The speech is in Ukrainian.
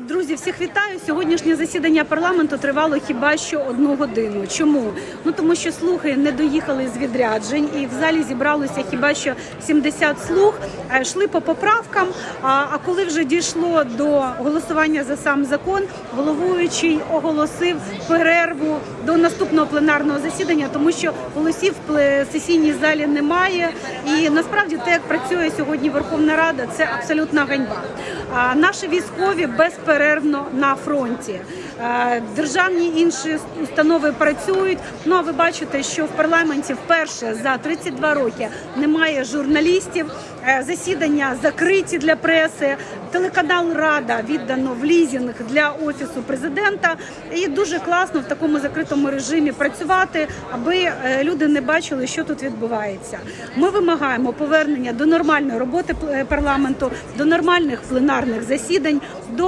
Друзі, всіх вітаю. Сьогоднішнє засідання парламенту тривало хіба що одну годину. Чому? Ну тому що слуги не доїхали з відряджень, і в залі зібралося хіба що 70 слуг. Е, Йшли по поправкам. А, коли вже дійшло до голосування за сам закон, головуючий оголосив перерву до наступного пленарного засідання, тому що голосів в сесійній залі немає. І насправді те, як працює сьогодні Верховна Рада, це абсолютна ганьба. А наші військові безперервно на фронті. Е, Державні інші установи працюють. Ну а ви бачите, що в парламенті вперше за 32 роки немає журналістів. Е, Засідання закриті для преси. Телеканал Рада віддано в лізінг для офісу президента. І дуже класно в такому закритому режимі працювати, аби е, люди не бачили, що тут відбувається. Ми вимагаємо повернення до нормальної роботи парламенту, до нормальних пленарних засідань. до